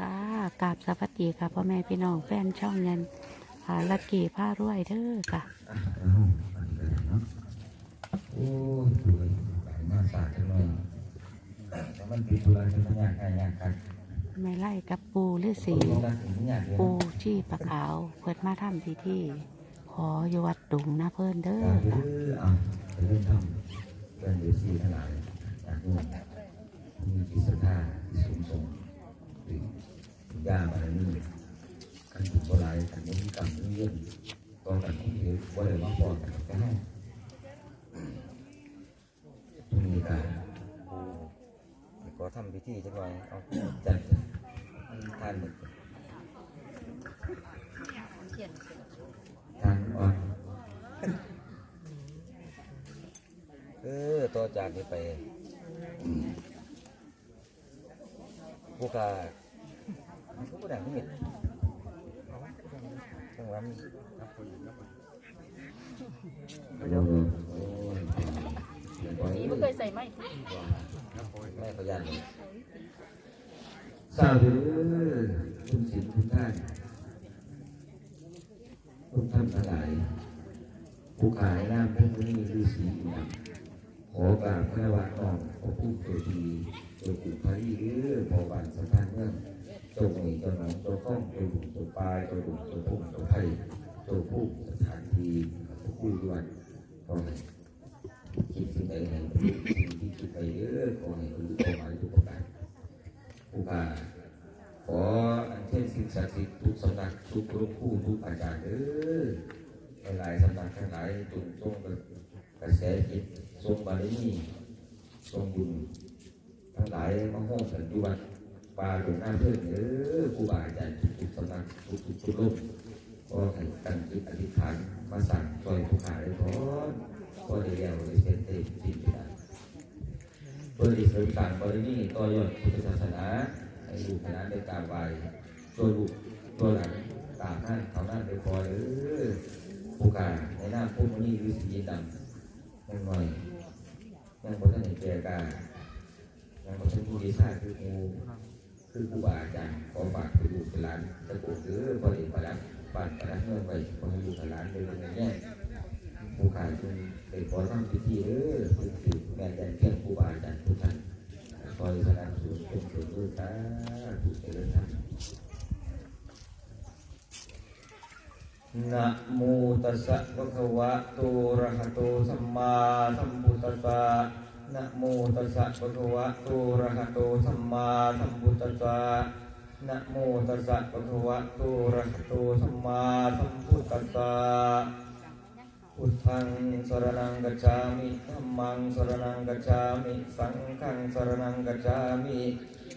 จ้ากราบสวัสดีค่ะพ่อแม่พี่น้องแฟนช่องยันหาลักกี้ผ้ารวยเด้อค่ะอะเอาอันนี้ก็ได้เนาะโอ้ยสวยหลายมาสาดจังเลยแต่มันปิดธุระจังมันยากง่ายยากกันไม่ไล่กับปูฤาษีต้องรักถึงยากเลยปูชีปะขาวเปิดมาทำพิธีขออยู่วัดดุงนะเพิ่นเด้อการค่ะดื้ออะไปเริ่มทำเป็นเดือดซีทั้งหลายจากนู่นมีจิตศรัทธาที่สูงส่งถึง ยามาแล้วนี่กันถูกบหลายกันไม่มีกรรมเรื่องต่อกันที่เหลือว่าเลยว่าพอกันก็ให้ตรงนี้การก็ทำพิธีจังหน่อยเอาจัดทานหมดทานอ่อนเออต่อจากนี้ไปผู้กา ผู้ดังที่มิดจังหวะนี้เดี๋ยวโอ้ยเดี๋ยวก่อนสีไม่เคยใส่ไหมแม่เขายันเลยทราบหรือคุณศิลป์คุณท่านทุกท่านทั้งหลายผู้ขายน้ำเพื่อนนี้ฤาษีอินทร์ขอกราบพระวะน้องขอผู้ตัวดีตัวกุพารีหรือพอวันสถานเมือง ตัวหนุ่ยตัวหนองตัวข้องตัวบุ่ตัวปลายตัวบุ่ตัวพุ่งตัวไผ่ตัวผู้สถานทีตัวผู้ด้วยขอให้คิดสิ่งใดให้สิ่งที่คิดไปเด้อขอให้บรรลุเป้าหมายทุกประการผู้กาขออัญเชิญสิ่งศักดิ์สิทธิ์ทุกสำนักทุกหลวงผู้ทุกอาจารย์เด้อหลายสำนักทั้งหลายจงทรงกระแสจิตทรงบารมีทรงบุญทั้งหลายมาห้องสันติวัด ป่าหลวงหน้าเพื่อนเด้อครูบาอาจารย์ทุกๆสำนักทุกๆทุกโลกก็ให้ตั้งจิตอธิษฐานมาสั่งซอยผู้ขายพร้อมก็ได้แล้วได้เสร็จได้สิ้นไปได้เพื่อที่เสริมสร้างบารมีต่อยอดพุทธศาสนาให้ลูกหลานได้กาบไหว้ตัวลูกตัวหลานตามนั่นเขานั่นไปคอยเออผู้การในหน้าพวกมันนี่ฤาษีดำยังหน่อยยังบนท่านเห็นแก่กายังบนท่านผู้ดีชาติคือครู คือครูบาอาจารย์ขอฝากคือลูกเป็นหลานตะโกนเออพอเด็กประดับบ้านประดับเมื่อไปขอให้ลูกหลานเป็นอย่างนี้ผู้ขายจึงได้ขอทำพิธีเด้อเพื่อสืบแม่แต่เพียงครูบาอาจารย์ทุกท่านคอยสนับสนุนเป็นส่วนด้วยสาธุเจริญธรรมนะโมตัสสะภะคะวะโตอะระหะโตสัมมาสัมพุทธัสสะ นะโมตัสสะภะคะวะโตอะระหะโตสัมมาสัมพุทธัสสะนะโมตัสสะภะคะวะโตอะระหะโตสัมมาสัมพุทธัสสะพุทธังสรนังกัจฉามิธัมมังสรนังกัจฉามิ สังฆังสรนังกัจฉามิ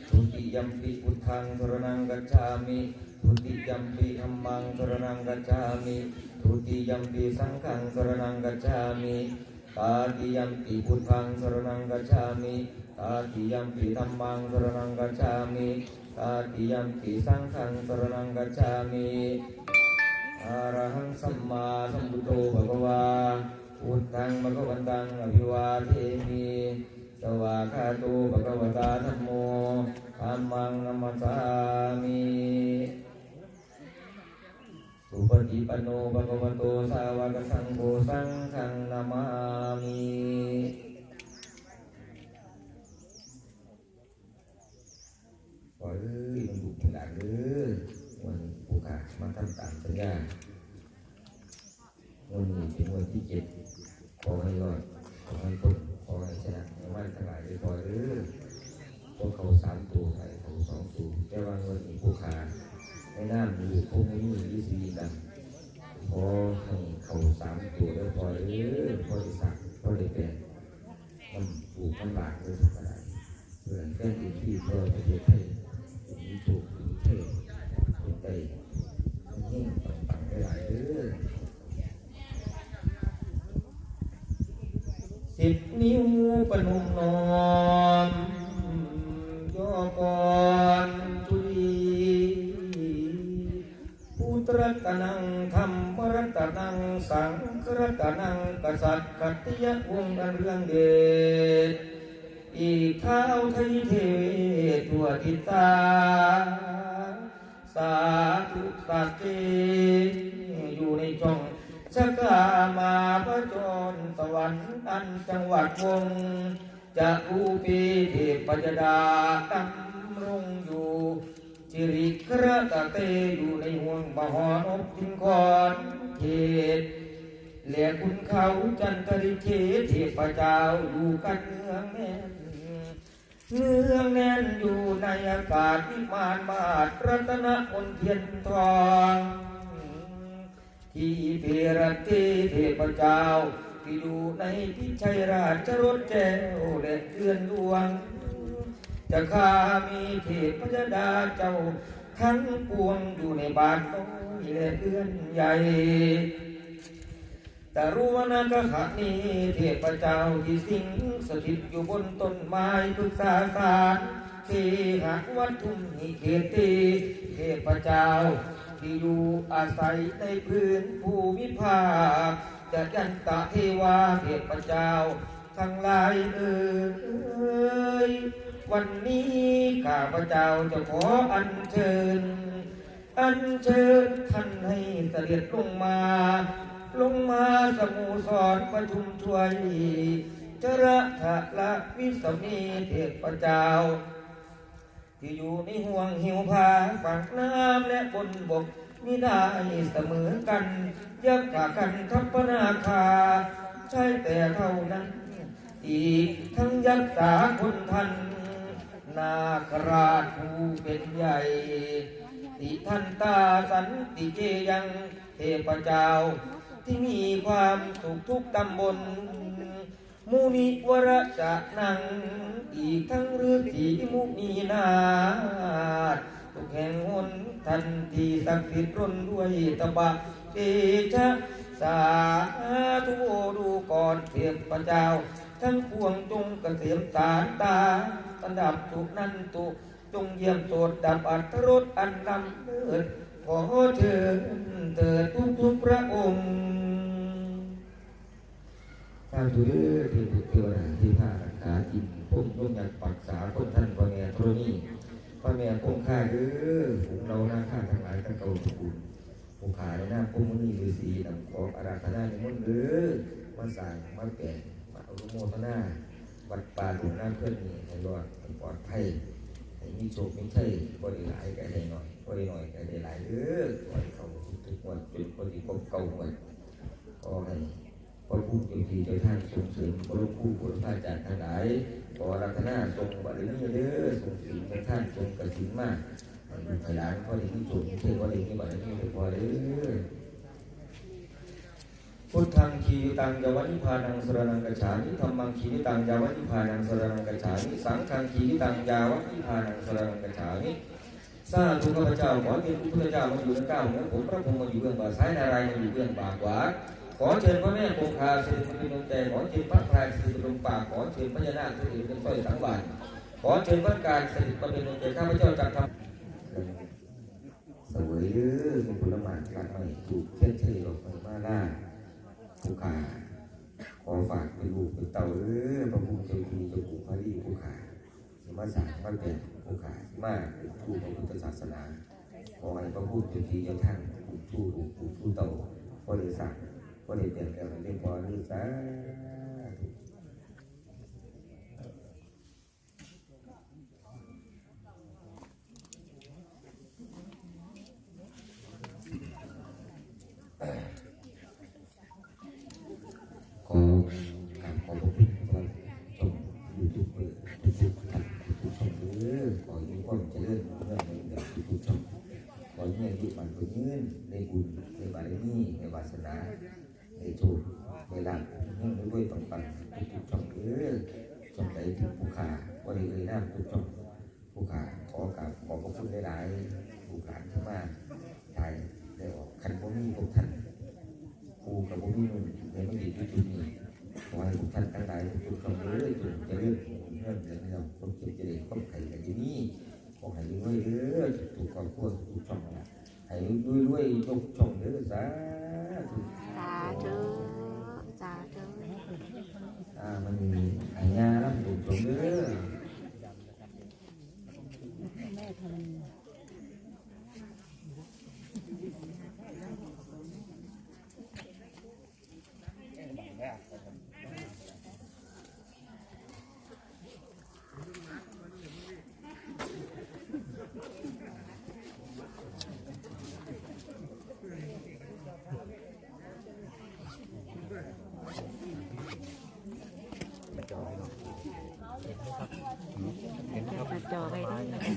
ทุติยมปิพุทธังสรนังกัจฉามิทุติยมปิธัมมังสรนังกัจฉามิทุติยมปิสังฆังสรนังกัจฉามิ ตาติยัมปิพุทธังสรนังกัจฉามิตาติยัมปิธรรมังสรนังกัจฉามิตาติยัมปิสังฆังสรนังกัจฉามิอะระหังสัมมาสัมพุทโธภะคะวาพุทธังภะคะวันตังอภิวา เพื่อนแฟนที่ที่เพื่อประเทศไทยมีถูกมีเทศเป็นได้ยิ่งต่างๆหลายเรื่องสิบนิ้วปนุมนอ จังหวัดวงจะอุปีเทพยดาดำรงอยู่จิริคระตะเตอยู่ในห่วงมหอนบทิงกรเขตเหลียคุณเขาจันทริเขตเทพเจ้าอยู่กันเนืองแน่นเนืองแน่นอยู่ในอากาศวิมานมาตรรัตนมนเทียนทองที่เปรตีเทพเจ้า ที่อยู่ในพิชัยราชรถแก้วและเรือนหลวง จะข้ามีเทพยดาเจ้า ทั้งปวงอยู่ในบ้านน้อยและเรือนใหญ่แต่รู้ว่านากขะนี้เทพเจ้าที่สิงสถิตอยู่บนต้นไม้ปรึกษาสารที่หักวัดทุ่มหิเขตีเทพเจ้าที่อยู่อาศัยในพื้นภูมิภาค จะยันตะเทวาเทพเจ้า ทั้งหลายเอ่ยวันนี้ข้าพเจ้าจะขออัญเชิญ อัญเชิญท่านให้เสด็จลงมา ลงมาสมูสอนประชุมช่วยจระทะละวิสมีเทพเจ้าที่อยู่ในห่วงหิวผาฝั่งน้ำและบนบก มิได้เสมอกันยักกะกันทัพนาคา ใช่แต่เท่านั้น อีกทั้งยักษาคนทัน นาคราชผู้เป็นใหญ่ ติทันตาสันติเจยังเทพเจ้า ที่มีความสุขทุกตำบลมุนิวรจะนัง อีกทั้งฤาษีมุนีนาถ ทุกแห่งหนทันทีศักดิ์สิทธิ์ร่นด้วยตบะเตชะสาธุดูก่อนเทพเจ้า ทั้งปวงจงกเกษมสารตาตันดับตุนันตุจงเยี่ยมโสดดับอัตรสอันนำเลิศขอเชิญเถิดทุกทุกพระองค์สาธุเด้อเทพเทวดาที่พารักาจิตพุ่มร่วมยันปักษาคนท่านพระแม่ธรณี พระแม่คงค่าเด้อฝูงเราหน้าข้างทั้งหลายทั้งเก่าทุกคนผู้ขายหน้าพุ่มมุนีฤาษีนำของอาราธนาในมนต์เด้อมาสั่งมาแก่มาอนุโมทนาวัดป่าหลวงน้ำเพื่อนนี่ให้รอดให้ปลอดภัยให้มีโชคมีชัยบ่ได้หลายก็ได้หน่อยบ่ได้หน่อยก็ได้หลายเด้อขอให้เขาทุกๆวันเป็นคนที่คบเก่าหมดขอให้พระผู้เจ้าที่เจ้าท่านส่งเสริมพระผู้พระพระอาจารย์ทั้งหลาย อรัตนาทรงบารมีเด้อทรงศีลเป็นท่านทรงกฐินมากให้บุตรหลานพอได้มีโชคมีชัยพอได้มีบารมีพอเด้อพุทธังคีตังยาวนิพานังสรนังกัจฉามิธรรมังคีตังยาวนิพานังสรนังกัจฉามิสังฆังคีตังยาวนิพานังสรนังกัจฉามิสาธุข้าพเจ้าขอเชิญพระพุทธเจ้ามาอยู่ในก้าวเหนือผมพระพรหมมาอยู่เบื้องบ่าซ้ายนารายณ์มาอยู่เบื้องบ่าขวา ขอเชิญพระแม่คงคาสด็จมาเป็นดวงใจขอเชิญพระพรายเสด็จมาเป็นปากขอเชิญพญานาคสด็จเป็นสร้อยสังวานขอเชิญพระการสด็จมาเป็นดวงใจข้าพเจ้าจักทำสวยเด้อมีผลไม้หลากหลายถูกเทียนเฉลียออกมามาหน้าผู้ขาขอฝากเป็นลูกเป็นเต่าเออพระภูมิเจ้าทีเจ้าปู่พระรีผู้ขาสมาสารพระเป็นผู้ขามากเป็นผู้ในพุทธศาสนาขอให้พระภูมิเจ้าทีเจ้าท่านปู่ชูลูกปู่ชูเต่าพระเดชสักพ ระเดชเด่นแล้วเรียกพอนี่สาขอกราบขอบพระคุณครับชมยูทูบเบอร์ทุกๆท่านทุกๆช่องเด้อขอให้มีความเจริญรุ่งเรืองในแบบทุกๆช่องขอให้มีอายุมันคนยืนในบุญในบารมีในวาสนา ในโชคในลาภยิ่งด้วยปังปังๆทุกๆช่องเด้อช่องไหนถึงผู้ขาบริเวณน้ำทุกช่องผู้ขาขอกราบขอบพระคุณหลายๆผู้ขาที่มาตายได้ออกคันบ่มีพวกท่านครูกับพวกพี่นุ่นในไม่ดีที่จุดนี้ขอให้ทุกท่านทั้งหลายทุกคนเลยจงจะเรื่องเรื่องเรื่องเราคนเจ็บจะได้คนไข้กันอยู่นี่ขอให้ด้วยเด้อถูกความควรถูกช่องนะให้ด้วยด้วยยกช่องเด้อสาธุ สาธุสาธุ อ่ามันมีไอ้ยารับถูกช่องเด้อ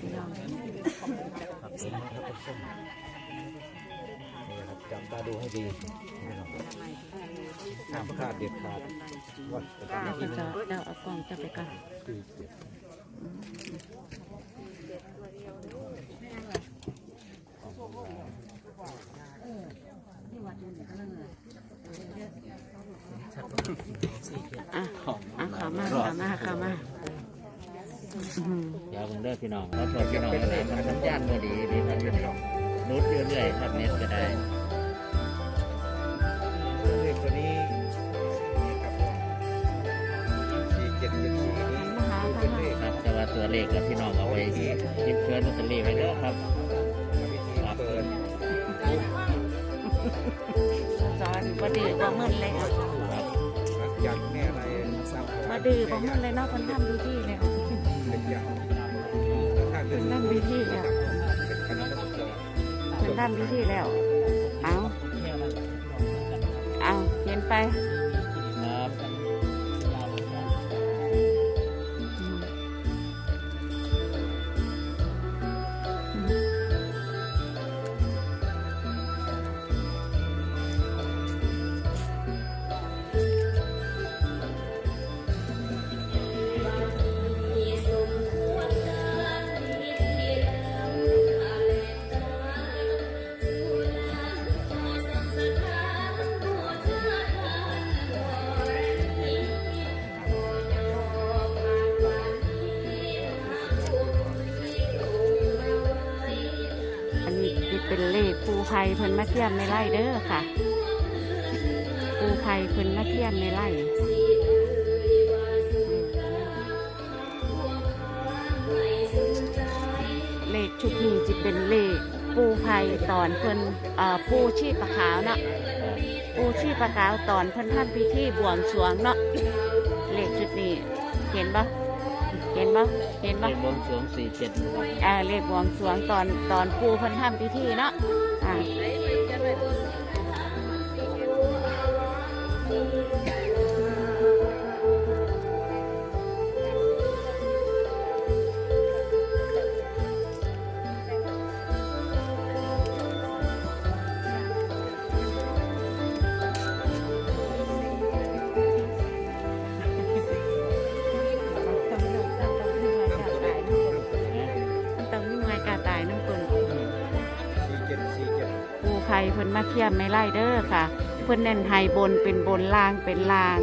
พี่น้อง ครับสมมติครับเป็นส้มนี่ครับจำตา ดูให้ดีนี่นะครับห้ามพลาดเด็ดขาดว่าจะเดี๋ยวทำก็ที่จะเดี๋ยวเอากล่องจะไปก่อนคือเด็ดอะอะขามาขามาขามาอืมเดี๋ยวผมเลิกพี่น้องขอโทษพี่น้องนะมันสัญญาณพอดีดีครับพี่น้องนุดเรื่อยๆครับเน็ตก็ได้ ตัวเลขกับพี่น้องเอาไว้ยิบเพื่อนลอตเตอรี่ไว้เด้อครับวิธีเปิดสอนบ่ดื้อบ่มึนเลยครับครับนักยันต์แม่อะไรสางบ่ดื้อบ่มึนเลยเนาะคนทำดีที่แล้วเป็นยันต์ถ้าเกิดนทำดีที่แล้วเป็นคณะกรรมการคนทำดีที่แล้ว ทียมในไร่เด้อค่ะ ปูไผ่เพิ่นมาเทียมในไร่เลขชุดนี้จะเป็นเลขปูไผ่ตอนเพิ่นเอ่อปูชีปะขาวเนาะปูชีปะขาวตอนเพิ่นทำพิธีบวงสรวงเนาะเลขชุดนี้เห็นปะเห็นปะเห็นเลปะขบวงสรวงสี่เจ็ดครับอ่าเลขบวงสรวงตอนตอนปูเพันทำพิธีเนาะอ่า ทียมไม่ไล่เด้อค่ะ เพิ่นเน้นไฮบนเป็นบนลางเป็นลาง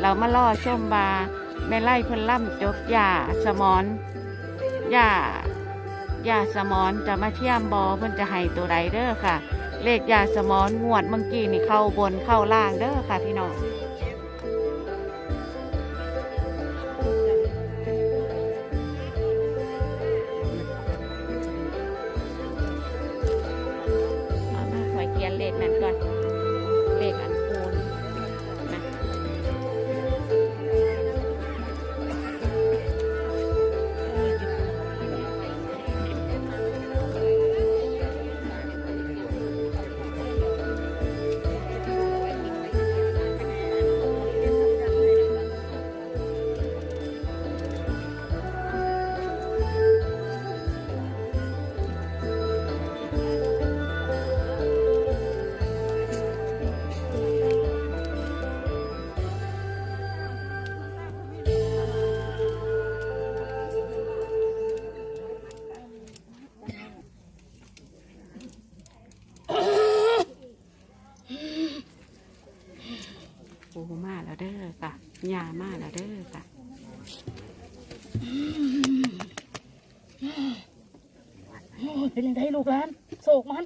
เรามาล่อชมบาแม่ไล่เพิ่นล่ำจกหญ้าสมอนหญ้าหญ้าสมอนจะมาเทียมบอเพิ่นจะให้ตัวใดเด้อค่ะ เลขหญ้าสมอนงวดเมื่อกี้นี่เข้าบนเข้าล่างเด้อค่ะพี่น้อง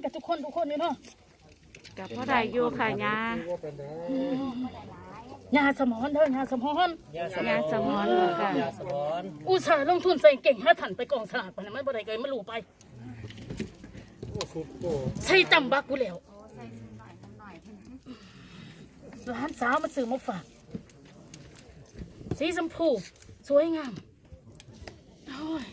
กับทุกคนทุกคนนี่เนาะกับพ่อใดอยู่ค่ะยายาสมอนเด้อยาสมอนยาสมอนค่ะอุตส่าห์ลงทุนใส่เก่งห้าถันไปกองสลากไปนะไม่บ่ได้เกยไม่รู้ไปใส่ตำบักกูแล้วร้านสาวมาซื้อมาฝากสีชมพูสวยงามโอ้ย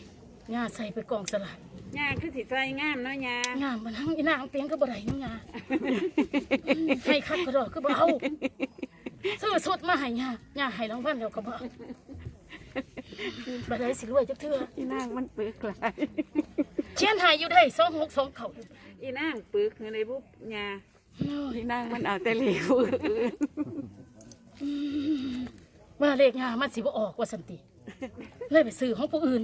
ยาใส่ไปกองสลาก ยาคือสิใจงามเนาะยางามมันทั้งอีนางเตียงก็บ่ได้นี่ยาให้คัดกระดอกก็บ่เอาซื้อสดมาให้ยายาให้รางวัลเดี๋ยวก็บ่เอาบัดใดสิรวยจักเทื่ออีนางมันปึกหลายเชียนหายอยู่ได้สองหกสองเข่าอีนางปึกในบุบยาอีนางมันเอาแต่เหลวอื่นว่าเลขงามันสิบ่ออกว่าสันติเลยไปซื้อของผู้อื่น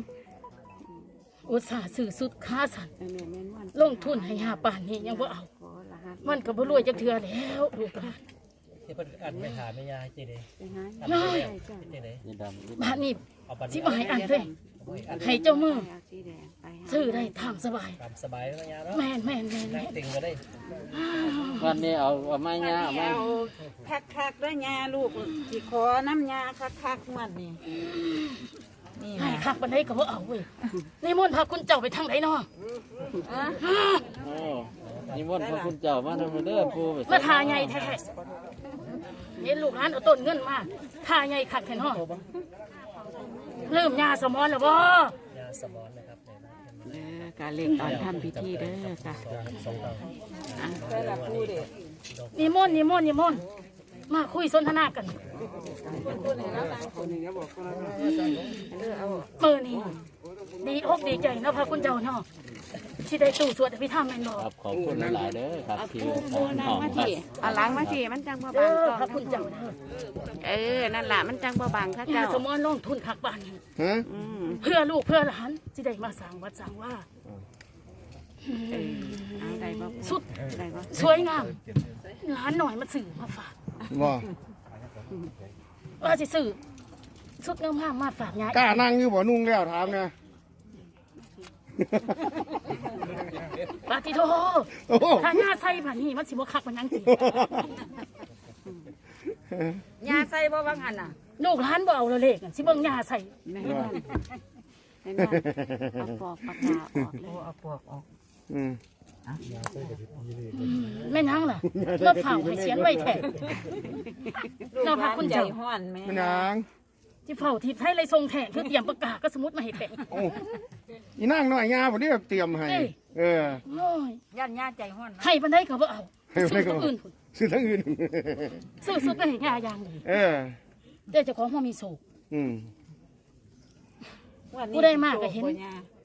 อุตส่าห์ซื้อสุดค้าสันอันนี้แม่นวันลงทุนให้หาป่านนี้ยังบ่เอาขอรหัสมันก็บ่รวยจักเทื่อแล้วลูกหลานเดี๋ยวเพิ่นอันไม่ถามไม่ยายจีเด้ไปหาอันเงินไม่ให้ได้เจ้าจีเด้นี่ดำบ้านนี้เอาบัตรสิบ่ให้อันเลยอันให้เจ้ามือเอาสีแดงไปหาซื้อได้ทางสบายตามสบายแล้วยาเนาะแม่นแม่นแม่นนั่แม่งนติ่งก็ได้วันนี้เอาเอาไม้ยาเอาไม้เอาคักคักๆด้วยยาลูกสิขอน้ำยาคักคักๆมันนี่ นี่ให้นะคักบันไดก็บ่เอาเว้ยนิมนต์พาคุณเจ้าไปทางไหนเนาะโอ้นิมนต์พระคุณเจ้ามาทำเด้อปูไปมาทาใหญ่แท้ๆเห็นลูกหลานเอาต้นเงินมาทาใหญ่คักแท้เนาะเริ่มยาสมอนแล้วบ่ยาสมอนนะครับเนี่ยนะเด้อการเล็กตอนทำพิธีเด้อค่ะสองสองดาวอะเพื่อรับผู้เด็กนิมนต์นิมนต์นิมนต์ มาคุยสนทนากันมือนี้ดีอกดีใจเนาะพระคุณเจ้าเนาะที่ได้ตู้สวดอภิธรรมแม่นบ่ครับขอบคุณหลายๆเด้อครับเอาที่ปูปูนางมาทีเอาหล้างมาทีมันจังบ่เด้บางอกล้องพระคุณเจ้าเด้อเออนั่นล่ะมันจังบ่บางค่ะยาเจ้าสมอนลงทุนคักบ้านนี้ฮะอืมเพื่อลูกเพื่อหลานสิได้มาสร้างวัดสร้างว่าเออเอาได้บ่สุดได้บ่สวยงามหลานหน่อยมาสื่อมาฝาก บ่ว่าสิสื่อสุดงามๆมาฝากยายกล้านั่งอยู่บ่นุ่งแล้วถามเนี่ยปาติโทโอ้โหถ้าหน้าใส่ผ่านนี้มันสิบ่คักมันยังสิยาใส่บ่บางอันน่ะลูกหลานบ่เอาและเลขน่ะสิเบิ่งยาใส่แม่นบ่แม่นบ่เอาปอกปากกาออกเลยเอาปอกออก อืม แม่นางล่ะมาเฝ้าให้เสียนไว้แท้เจ้าพระคุณเจ้าฮ้อนแม่แม่นางที่เฝ้าที่ไทยเลยทรงแท้คือเตรียมประกาศก็สมมุติมาให้แท้โอ้อีนางน้อยยาบ่ได้เตรียมให้ เอ้ย เออโอ้ยย่านยาใจฮ้อนให้ปานใดก็บ่เอาให้ปานใดซื้อก็ตัวบ่อื่นพุ่นซื้อทั้งอื่น ซื้อสุดก็ให้ยาอย่างดีเออ แต่เจ้าของบ่มีโศก อืมผู้ใดมากก็เห็น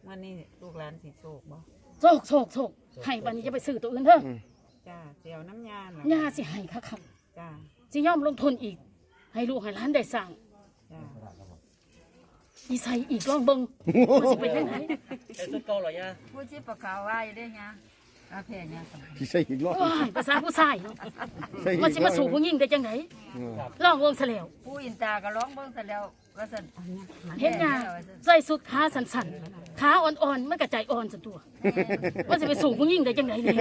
วันนี้ลูกหลานสิโศกบ่ โศกโศกโศกให้บัดนี้จะไปซื้อตัวอื่นเด้อจ้าเสียวน้ำยาน่ะยาสิให้คักจ้าๆสิยอมลงทุนอีก ให้ลูกให้หลานได้สร้างจ้าอีใส่อีกลองเบิ่งว่าสิเป็นจังไดไอ้สุดเก่าเหรอยาผู้ที่ประกาศว่าอยู่ได้ไง อาเพญเนี่ยสมสิใส่อีกรอบว้ายภาษาผู้ชายเนาะใส่อีกมันสิมาสู่ผู้หญิงได้จังไดเออลองเบิ่งซะแล้วผู้อินตาก็ร้องเบิ่งซะแล้วว่าซั่นเฮ็ดหยังใส่สุดขาสั้นๆขาอ่อนๆมันก็ใจอ่อนซะตัว มันสิไปสู่ผู้หญิงได้จังไดเนี่ย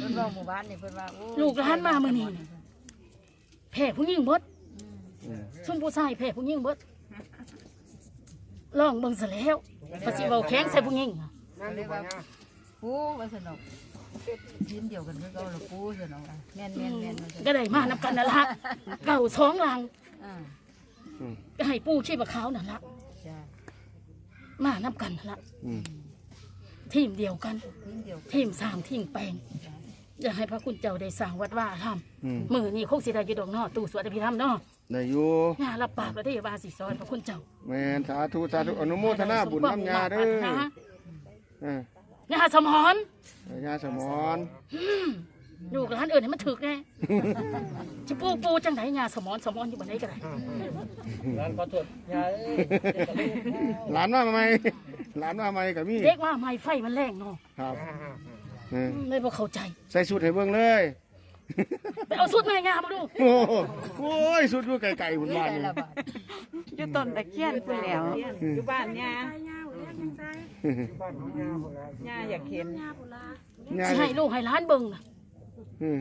เพิ่นว่าหมู่บ้านนี่เพิ่นว่าโอ้ลูกหลานมามื้อนี้น่ะแพ้ผู้หญิงเบิดซุ่มผู้ชายแพ้ผู้หญิงเบิดลองเบิ่งซะแล้วภาสิเว้าแข็งใส่ผู้หญิงอะ เลยว่าปูว่าซั่นดอกยินเดียวกันคือเก่าละปูซั่นดอกว่าแม่นแม่นแม่นว่าซั่นก็ได้มานำกันนั่นละเก่าสองหลังอ่าก็ให้ปู่ชีพขาวนั่นละจ้ามานำกันนั่นละอืมทีมเดียวกันยินเดียวกัน ทีมสร้างทีมแปลงอยากให้พระคุณเจ้าได้สร้างวัดว่าทอืมำมือนี่คงสิได้อยิดอกเนอตู่สวดอภิธรรมเนาะได้อยู่งานรับปากแล้วที่ว่าสิซอยพระคุณเจ้าแม่นสาธุสาธุอนุโมทนาบุญน้ำยาเด้อ เอองานสมอนยาสมอนลูกหลานเอื่นให้มันถึกแน่จิปูปูจังไหนงานสมอนสมอนอยู่บนไหนกันร้านขอโทษยาเอ้ยหลานมาใหม่หลานมาใหม่ก็มีเด็กว่าไม่ไฟมันแรงเนาะครับเออเลยบ่เข้าใจ ใส่สุดให้เบิ่งเลยไปเอาสุดแม่งามมาดูโอ้โหโอ้ยสุดอยู่ไกลๆหุ่นบ้านใจนี่ละบาทอยู่ต้นตะเคียนพุ่นแล้วอยู่บ้านยาย่าอยากเห็นยาสิให้ลูกให้หลานเบิ่งน่ะอืม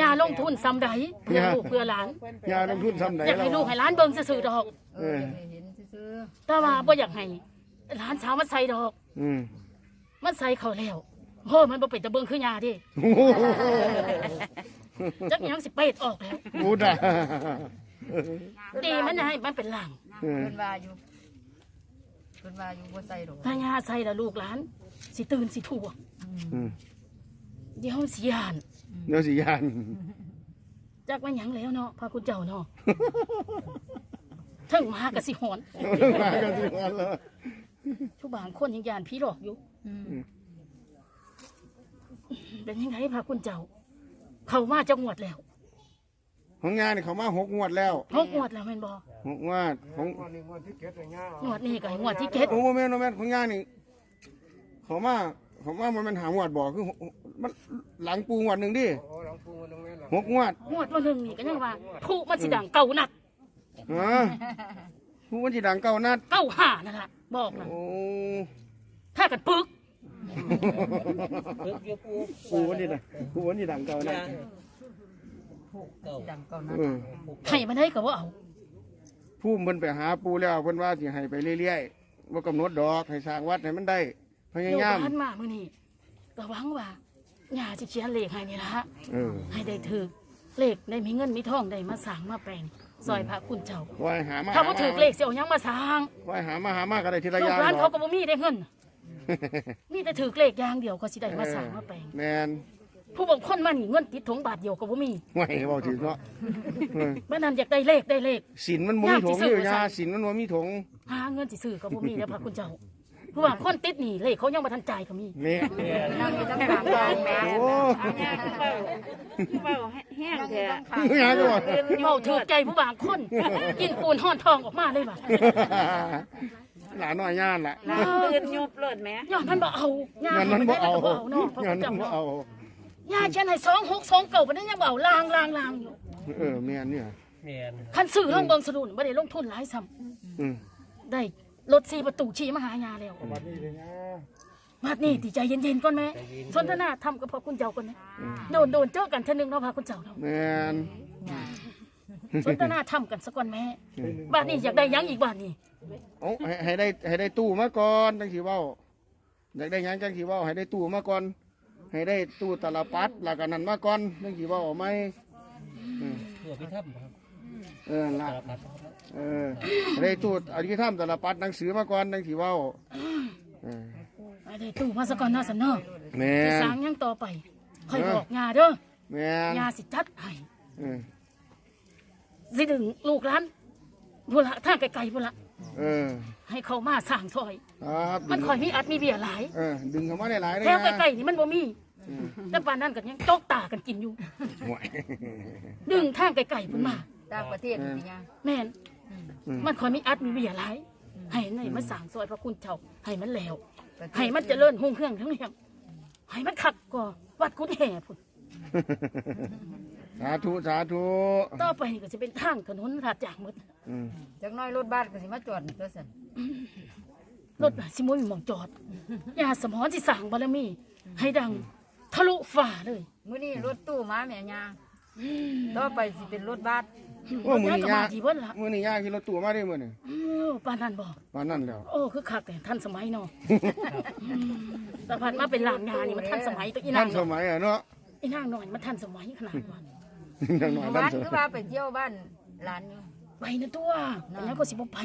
ยาลงทุนซ้ำใดเพื่อลูกเพื่อหลานยาลงทุนซ้ำไหนอยากให้ลูกให้หลานเบิ่งซื่อๆดอก เอออยากให้เห็นซื่อแต่ว่าบ่อยากให้หลานสาวมันใส่ดอก อืมมันใส่เขาแล้วโอ้มันบ่เป็นตะเบิ่งคือยาเดิโอ้โหจักหยังสิเป็ดออกแล้วบูดอะ ดีมันให้มันเป็นหลังๆเพิ่นว่าอยู่เพิ่นว่าอยู่บ่ใส่ดอกถ้ายาใส่แล้วลูกหลาน สิตื่นสิทั่วอืมเดี๋ยวสิยาน เดี๋ยวสิยานจักว่าหยังแล้วเนาะพระคุณเจ้าเนาะทั้งหมากะสิหอนมากันสิวันเลยทุกบางคนยังยานผีหลอกอยู่อืมเป็นยังไงพระคุณเจ้า เขามาจะงวดแล้ว ของงานนี่เขามาหกงวดแล้วหกงวดแล้วแม่นบ่หกงวดของงวดนี้ก็ให้งวดที่เจ็ดโอ้แม่นโอ้แม่นของงานนี่เขามาเขามามันเป็นหางวดบอกคือหกมันหลังปูงวดหนึ่งดิหกงวดงวดวันหนึ่งนี่ก็ยังว่าผู้มันสิดังเก่านักฮะผู้วันที่ดังเก้านัดเก้าห้านั่นแหละบอกนะโอ้ถ้ากันปึกปูวันที่ดังปูวันที่ดังเก้านัด ดังเก่านะเออให้มันได้ก็ว่าเอาผู้เพิ่นไปหาปูแล้วเพิ่นว่าสิให้ไปเรื่อยๆว่ากำหนดดอกให้สร้างวัดให้มันได้พยาโยยามบ้านมามื้อนี้ก็หวังว่าญาสิเขียนเลขให้นี่ละเออให้ได้ถือเลขได้มีเงินมีทองได้มาสร้างมาแปลงซอยพระคุณเจ้า ว่าให้หามาถ้าบ่ถือเลขสิเอาหยังมาสร้างว่าให้หามาหามาก็ได้ทีละลูอกย่างหลานดเขาอกก็บ่มีได้เงิน มีแต่ถือเลขอย่างเดียวก็สิได้มาสร้างมาแปลง แมน ผู้บางคนมานี่เงินติดถุงบาทเดียวก็บ่มีไม่บอกถึงเนาะเออบ้านนั้นอยากได้เลขได้เลข สินมันบ่มีถงยากที่สุดอยู่ว่ายาซั่นสินมันบ่มีถงหาเงินสิซื้อก็บ่มีแล้วพระคุณเจ้าเพราะว่าคนติดหนี่เลขเขายังบ่ทันจ่ายก็มีแม่นั่งอยู่ทั้งสามยางแม่โอ้เบาแห้งแท้ยาก็บอกเมาถือใจผู้บางคน กินปูนห่อนทองออกมาเลยว่ะหลานน้อยย่านล่ะลาปืนยบเลยแม่ย้อนมันบ่เอาย่าเงินมันบ่เอาบ่เอาเนาะพระเงิคุนณเจ้ามันบ่เนาะเอา ย่าเช่นให้2 6 2เก่าบ่ได้ยังบ่เอาลางลางลางอยู่เออแม่นเนี่ยคันซื้อห้องเบิ่งสะดุนบ่ได้ลงทุนหลายซ้ำอืมได้รถสี่ประตูขี่มาหายาแล้วมาดนี่ติใจเย็นๆก่อนแม่สนทนาทำกับพระคุณเจ้าก่อนนะโดนโดนเจอกันเท่านึงเนาะพระคุณเจ้าเนาะแม่นสนทนาทำกันสักก่อนแม่บ้านนี้อยากได้หยังอีกบ้านนี้เอาให้ให้ได้ให้ได้ตู้มาก่อนจังสิเว้าอยากได้หยังจังสิเว้าให้ได้ตู้มาก่อน ให้ได้ตู้ตลปัดแล้วก็นั่นมาก่อนจังสิเว้าเอาไหมอืมเพื่อพิทักษ์ครับเออละเออให้ได้ตู้อธิธรรมตลปัดหนังสือมาก่อนจังสิเว้าเออไปได้ตู้มาสักก่อนเนาะสันเนาะแม่สินสร้างหยังต่อไปค่อยบอกยาเด้อแม่นยาสิจัดให้เออสิดึงลูกหลานพุ่นละทางไกลๆพุ่นละเออ ให้เขามาสร้างซอย ครับมันค่อยมีอัดมีเบียหลาย เออดึงเข้ามาได้หลายเลยแถวนะ ใกล้ๆนี่มันบ่มี แต่ป่านนั้นก็ยังจกตากันกินอยู่ ห่วยดึงทางไกลๆพุ่นมา ต่างประเทศนี่ยาแม่น อืม มันคอยมีอัดมีเบียหลายให้ในมาสั่งซอยพระคุณเจ้าให้มันแล้วให้มันเจริญหุ่งเครื่องทั้งเรื่องให้มันขัดก็วัดกุฎแห่พุ่นสาธุสาธุต่อไปนี่ก็จะเป็นทางถนนลาดยางหมดอืมจักหน้อยรถบัสก็สิมาจอดนี่ตัวสั่นรถน่ะสิมมีหมองจอดยาสมอนสิสั่งบารมี ให้ดัง ทะลุฟ้าเลยมื้อนี้รถตู้มาแม่ยาต่อไปสิเป็นรถบัสโอ้มือแล้วนี่ก็ยามาที่เบิ้ลละมือนี่ยาขี่รถตู้มาได้มือนี่อ้าวปานนั้นบอกมานั่นแล้วโอ้คือคักแต่ท่านสมัยเนาะอืมแต่พันมาเป็นหลานยานี่มันทันสมัยตัวอีท่าานงนสเนาะมัยอะเนาะอีนางหน่อยมันทันสมัยขนาดว่ายังหน่อยท่าบ้านนสคือมัว่ายไปเที่ยวบ้านหลานอยู่ไปนะตัวแต่แล้วก็สิบไป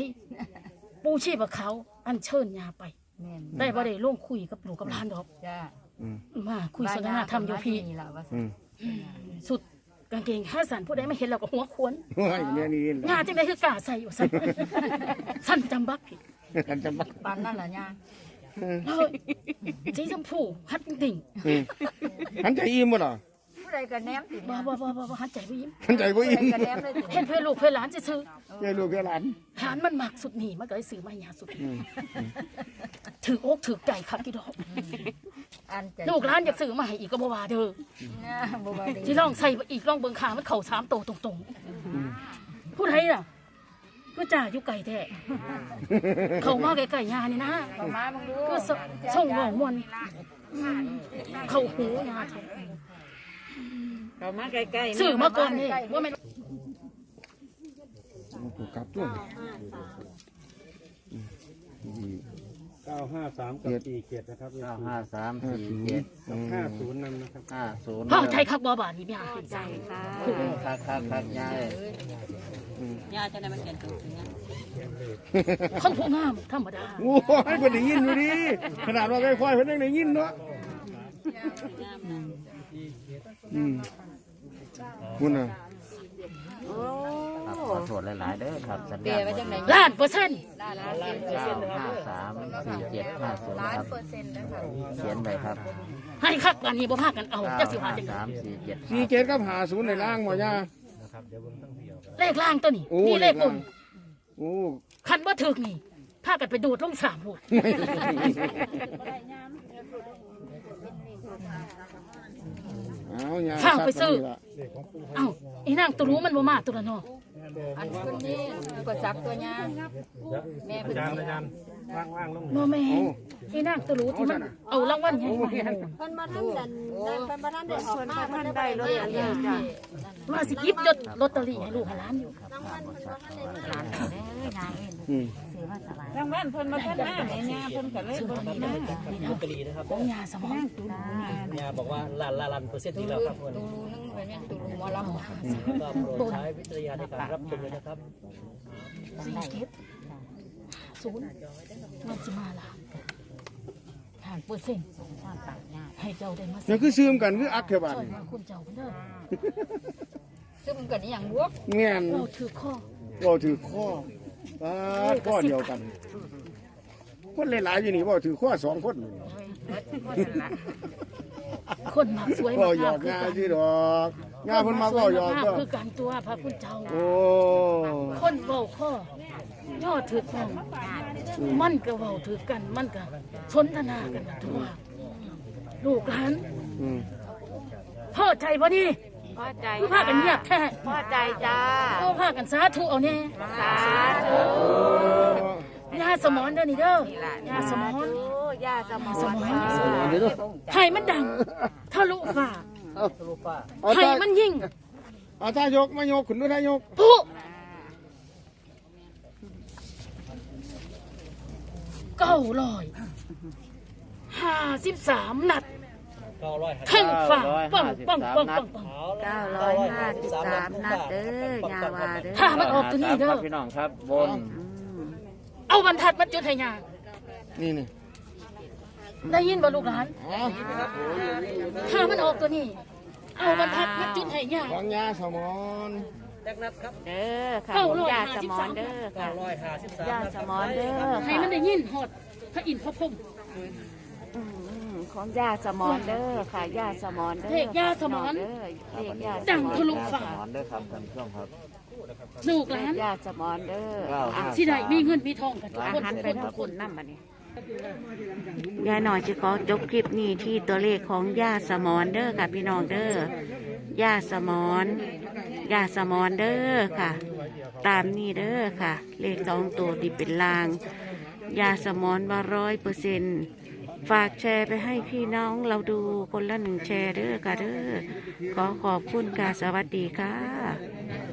ปูชีพเขา อันเชิญยาไปแม่นได้บ่ได้ร่วมคุยกับลูกกับหลานดอกจ้า อืม มาคุยสนทนาธรรมอยู่พี่ นี่ล่ะว่าอืมสุดกางเกงห้าสันผู้ใดไม่เห็นเราก็หัวควนโอ้ยแม่นี่แหละงาจังไดคือกล้าใส่อยู่สั่นสั่นจำบักพี่กันจะบักปานนั่นล่ะยาเฮ้ยสีชมพูฮัดติ่งอืมหันใจอิ่มบ่ล่ะ ผู้ใดก็แนมติบ่บ่บ่บ่บ่ฮัดใจบ่ยิ้มหันใจบ่ผู้ใดอิ่มก็แนมได้ติเห็นเพื่อนลูกเพื่อนหลานจะซื้อยายลูกยายหลานหลานมันมักสุดหนีมันก็เลยซื้อมาให้ยาสุดหนีอืมถืออกถือใจคักกี่ดอกอันใจลูกหลานอยากซื้อมาให้อีกก็บ่ว่าเด้อนะบ่ว่าดีที่ลองใส่อีกลองเบิ่งขามันเข่าสามโตตรงๆผู้ใดล่ะก็จ่าอยู่ไก่แท้เขามาไก่ๆยานี่นะเอามามึงดูก็สส่งหวมวนเขาหูยาแท้ เขามาใกล้ๆซื้อมาก่อนนี่ว่าแม่นถูกกลับตัวเก้าห้าสามกับสี่เจ็ดนะครับเก้าห้าสามสี่เจ็ดห้าศูนย์นั่นนะครับห้าศูนย์พ่อใจคักบ่บาดนี่พี่หาใจคักคักคักยายคนผู้งามธรรมดาโอ้ยเพิ่นได้ยินอยู่ดิขนาดว่าค่อยๆเพิ่นยังได้ยินเนาะอืม คุณน่ะครับขอโทษหลายๆเด้อครับสัญเปีญายณไปจังไหนล้านเปอร์เซ็นต์ล้านล้านเก้าห้าสามสี่เจ็ดห้าศูนย์ครับเขียนไปครับให้คักกันนี้บ่พากันเอาเก้าจักสิว่าห้าจังไดสามสี่เจ็ดสี่เจ็ดกับหาศูนย์ในล่างบ่ย่าเลขล่างตัวนี้โอ้นี่เลขบนโอ้คันบ่ถึกนี่พากันไปดูดลงสามลูก เอาย่าข้าวไปซื้อซัดมานี่ล่ะเอ้าอีนางตัวรู้มันบ่มาตัวละเนาะอันคนนี้กดซักตัวยาแม่อาเพิ่นจารย์อาจารย์ว่างว่างๆลงบ่แม่นอีนางตัวรู้ที่มันเอารางวัลใหญ่มาให้เพิ่นมาท่านดันเพิ่นมาท่านได้ออกมาเพิ่นได้รถเรียจ้ะว่าสิหยิบยศลอตเตอรี่ให้ลูกให้หลานอยู่รางวัลเพิ่นมาท่านได้มาอืมรางวัลเพิ่นมาท่านหน้าแม่ยาเพิ่นก็เลยซึ่งเพิ่ตอนนมานี้หน้านะนี่นะลอตเตอรี่นะครับของยาสมองยาบอกว่าล้านละล้านเปอร์เซ็นต์ตูที่รูแล้วครับคนตูรูนึงเป็นแม่นตูรูหมอลำก็โปรดใช้วิจารณญาณในการรับชมเลยนะครับสี่เจ็ด ศูนย์มันสิมาล่ะห่างเปอร์เซ็นต์ให้เจ้าได้มานี่คือซื้อมกันคืออักเทบาทช่วยนี่มาคุณเจ้าเด้อซึ่งมันก็นี่อย่างบวกแม่นเราถือข้อบ่ถือข้อปาดข้อเดียวกัน คนหลายๆอยู่นี่บ่ถือข้อสองคนนี่คนมักสวยก็มากหยอกงาที่ดอก งาเพิ่นมาก็หยอกก็คือการตัวพระคุณเจ้า โอ้คนเว้าข้อย่อถือข้อมันก็เว้าถือกัน มันก็สนทนากันนะทั่วลูกหลานอืมพ่อใจบ่นี่พอใจคือพากันเงียบแท้พอใจจ้าโอ้พากันสาธุเอาแน่สาธุยาสมอนเด้อนี่เด้อยาสมอนย่าสมยาอสนมอนเดี๋ยวดูให้มั นดังทะลุฟ้าเอาให้ท่ามันยิ่งเอาท่ายกมายกขึ้นด้วยท่ายกปุ๊เก้าร้อยห้าสิบสามนัดเก้าร้อยทั้งฝ่าปังปังปังปังปัง เก้าร้อยห้าสิบสามนัดเด้อยาวาเด้อถ้ามันออกตัวนี้เด้อ ครับพี่น้องครับบนเอาบรรทัดมาจุดให้ยานี่นี่ได้ยินบ่ลูกหลานอ๋อถ้ามันออกตัวนี้ เอาบรรทัดมาจุดให้ยา ของยาสมอนแจ็คนัดครับเด้อค่ะเก้าร้อยยาห้าสสิบมอสานม เด้อค่ะเก้าร้อยห้าสิบสามยานัดสครับมอนเด้อให้ค่ะมันได้ยินหอดพระอินทร์พระพรหมอืมของยาสมอนเด้อค่ะยาสมอนเด้อเลขยาสมอนเด้อเลขยาสมอนดังทะลุฟ้านอนด้วยครับท่านผู้ชมครับลูกหเลลานขยาสมอนเด้อ เก้าห้าที่ใดมีเงินมีทองกันทุกอาคนหารทุกไปคนทาทุงกคคุนณน้ำบัดนี้ ยายหน่อยจะขอจบคลิปนี้ที่ตัวเลขของยาสมอนเด้อค่ะพี่น้องเด้อยาสมอนยาสมอนเด้อค่ะ ตามนี้เด้อค่ะ เลขสองตัวที่เป็นลางยาสมอนว่าร้อยเปอร์เซ็นต์ฝากแชร์ไปให้พี่น้องเราดูคนละหนึ่งแชร์เด้อค่ะเด้อขอขอบคุณค่ะสวัสดีค่ะ